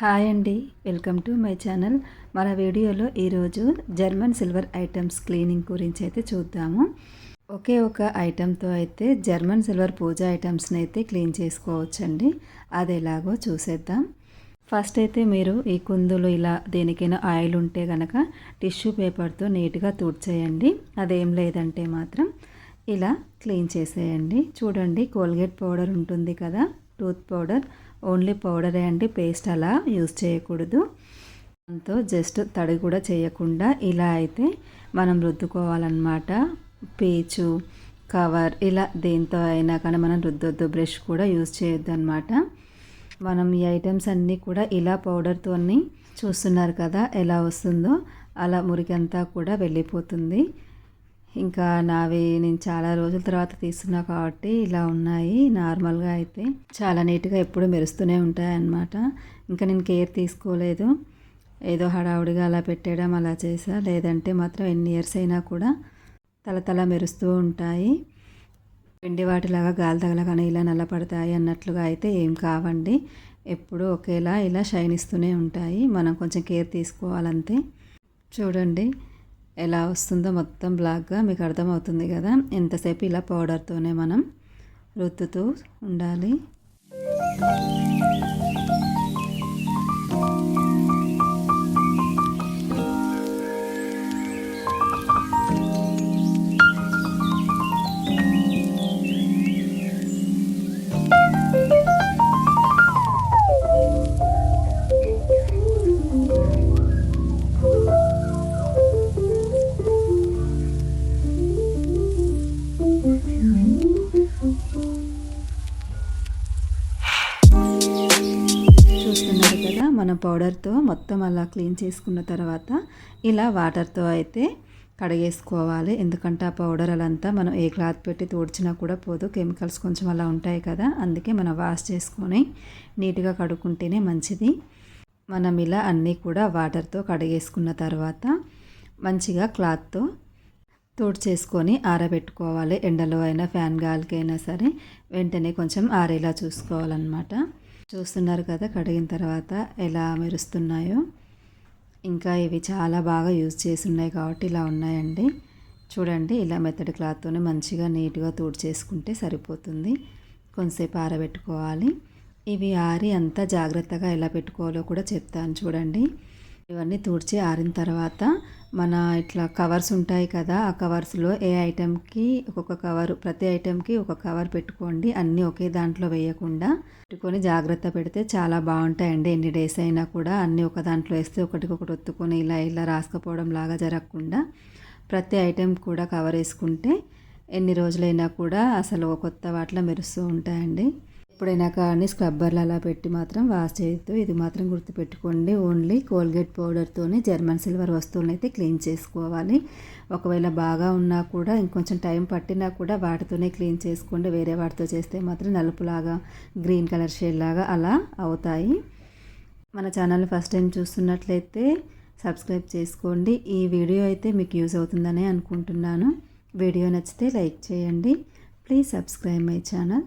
Hi అండి. Welcome to my channel. మన వీడియోలో ఈరోజు జర్మన్ సిల్వర్ ఐటమ్స్ క్లీనింగ్ గురించి అయితే చూద్దాము. ఒకే ఒక ఐటెంతో అయితే జర్మన్ సిల్వర్ పూజ ఐటమ్స్ని అయితే క్లీన్ చేసుకోవచ్చండి. అది ఎలాగో చూసేద్దాం. ఫస్ట్ అయితే మీరు ఈ కుందులు ఇలా దేనికైనా ఆయిల్ ఉంటే కనుక టిష్యూ పేపర్తో నీట్గా తుడిచేయండి. అదేం లేదంటే మాత్రం ఇలా క్లీన్ చేసేయండి. చూడండి కోల్గేట్ పౌడర్ ఉంటుంది కదా టూత్ పౌడర్. ఓన్లీ పౌడరే అండి పేస్ట్ అలా యూజ్ చేయకూడదు. దాంతో జస్ట్ తడి కూడా చేయకుండా ఇలా అయితే మనం రుద్దుకోవాలన్నమాట. పీచు కవర్ ఇలా దేంతో అయినా కానీ మనం రుద్దొద్దు బ్రష్ కూడా యూజ్ చేయొద్దు అనమాట మనం ఈ ఐటమ్స్ అన్నీ కూడా ఇలా పౌడర్తో చూస్తున్నారు కదా ఎలా వస్తుందో. అలా మురికంతా కూడా వెళ్ళిపోతుంది. ఇంకా నావి నేను చాలా రోజుల తర్వాత తీస్తున్నా కాబట్టి ఇలా ఉన్నాయి నార్మల్గా అయితే. చాలా నీట్గా ఎప్పుడు మెరుస్తూనే ఉంటాయి అన్నమాట ఇంకా నేను కేర్ తీసుకోలేదు. ఏదో హడావుడిగా అలా పెట్టేయడం అలా చేసా. లేదంటే మాత్రం ఎన్ని ఇయర్స్ అయినా కూడా తల తల మెరుస్తూ ఉంటాయి. పిండి వాటిలాగా గాలి తగలగానే ఇలా నల్లపడతాయి అన్నట్లుగా అయితే ఏం కావండి. ఎప్పుడూ ఒకేలా ఇలా షైన్ ఇస్తూనే ఉంటాయి. మనం కొంచెం కేర్ తీసుకోవాలంతే. చూడండి. ఎలా వస్తుందో మొత్తం బ్లాక్గా మీకు అర్థమవుతుంది కదా? ఎంతసేపు ఇలా పౌడర్తోనే మనం రుద్దుతూ ఉండాలి? మనం పౌడర్తో మొత్తం అలా క్లీన్ చేసుకున్న తర్వాత ఇలా వాటర్తో అయితే కడిగేసుకోవాలి. ఎందుకంటే ఆ పౌడర్ అలంతా మనం ఏ క్లాత్ పెట్టి తోడ్చినా కూడా పోదు. కెమికల్స్ కొంచెం అలా ఉంటాయి కదా. అందుకే మనం వాష్ చేసుకొని నీట్గా కడుక్కుంటేనే మంచిది. మనం ఇలా అన్నీ కూడా వాటర్తో కడిగేసుకున్న తర్వాత మంచిగా క్లాత్తో చేసుకొని ఆరబెట్టుకోవాలి. ఎండలో అయినా ఫ్యాన్ గాలికైనా సరే వెంటనే కొంచెం ఆరేలా చూసుకోవాలన్నమాట. చూస్తున్నారు కదా కడిగిన తర్వాత ఎలా మెరుస్తున్నాయో. ఇంకా ఇవి చాలా బాగా యూజ్ చేసి ఉన్నాయి కాబట్టి ఇలా ఉన్నాయండి. చూడండి ఇలా మెత్తడి క్లాత్తోనే మంచిగా నీట్గా తూడు చేసుకుంటే సరిపోతుంది. కొంతసేపు ఆరబెట్టుకోవాలి. ఇవి ఆరి అంతా జాగ్రత్తగా ఎలా పెట్టుకోవాలో కూడా చెప్తాను చూడండి. ఇవన్నీ తుడిచి ఆరిన తర్వాత మన ఇట్లా కవర్స్ ఉంటాయి కదా ఆ కవర్స్లో ఏ ఐటెంకి ఒక్కొక్క కవర్ ప్రతి ఐటెంకి ఒక కవర్ పెట్టుకోండి. అన్నీ ఒకే దాంట్లో వేయకుండా పెట్టుకొని జాగ్రత్త పెడితే చాలా బాగుంటాయండి. ఎన్ని డేస్ అయినా కూడా అన్నీ ఒక దాంట్లో వేస్తే ఒకటికొకటి ఒత్తుకొని ఇలా ఇలా రాసుకపోవడం లాగా జరగకుండా ప్రతి ఐటెం కూడా కవర్ వేసుకుంటే ఎన్ని రోజులైనా కూడా అసలు కొత్త వాటిలో మెరుస్తూ ఉంటాయండి. ఎప్పుడైనా కానీ స్క్రబ్బర్లు అలా పెట్టి మాత్రం వాష్ చేయొద్దు ఇది మాత్రం గుర్తుపెట్టుకోండి. ఓన్లీ కోల్గేట్ పౌడర్తోనే జర్మన్ సిల్వర్ వస్తువులను అయితే క్లీన్ చేసుకోవాలి. ఒకవేళ బాగా ఉన్నా కూడా ఇంకొంచెం టైం పట్టినా కూడా వాటితోనే క్లీన్ చేసుకోండి. వేరే వాటితో చేస్తే మాత్రం నలుపులాగా గ్రీన్ కలర్ షేడ్ లాగా అలా అవుతాయి. మన ఛానల్ ఫస్ట్ టైం చూస్తున్నట్లయితే సబ్స్క్రైబ్ చేసుకోండి. ఈ వీడియో అయితే మీకు యూజ్ అవుతుందని అనుకుంటున్నాను. వీడియో నచ్చితే లైక్ చేయండి. Please subscribe my channel.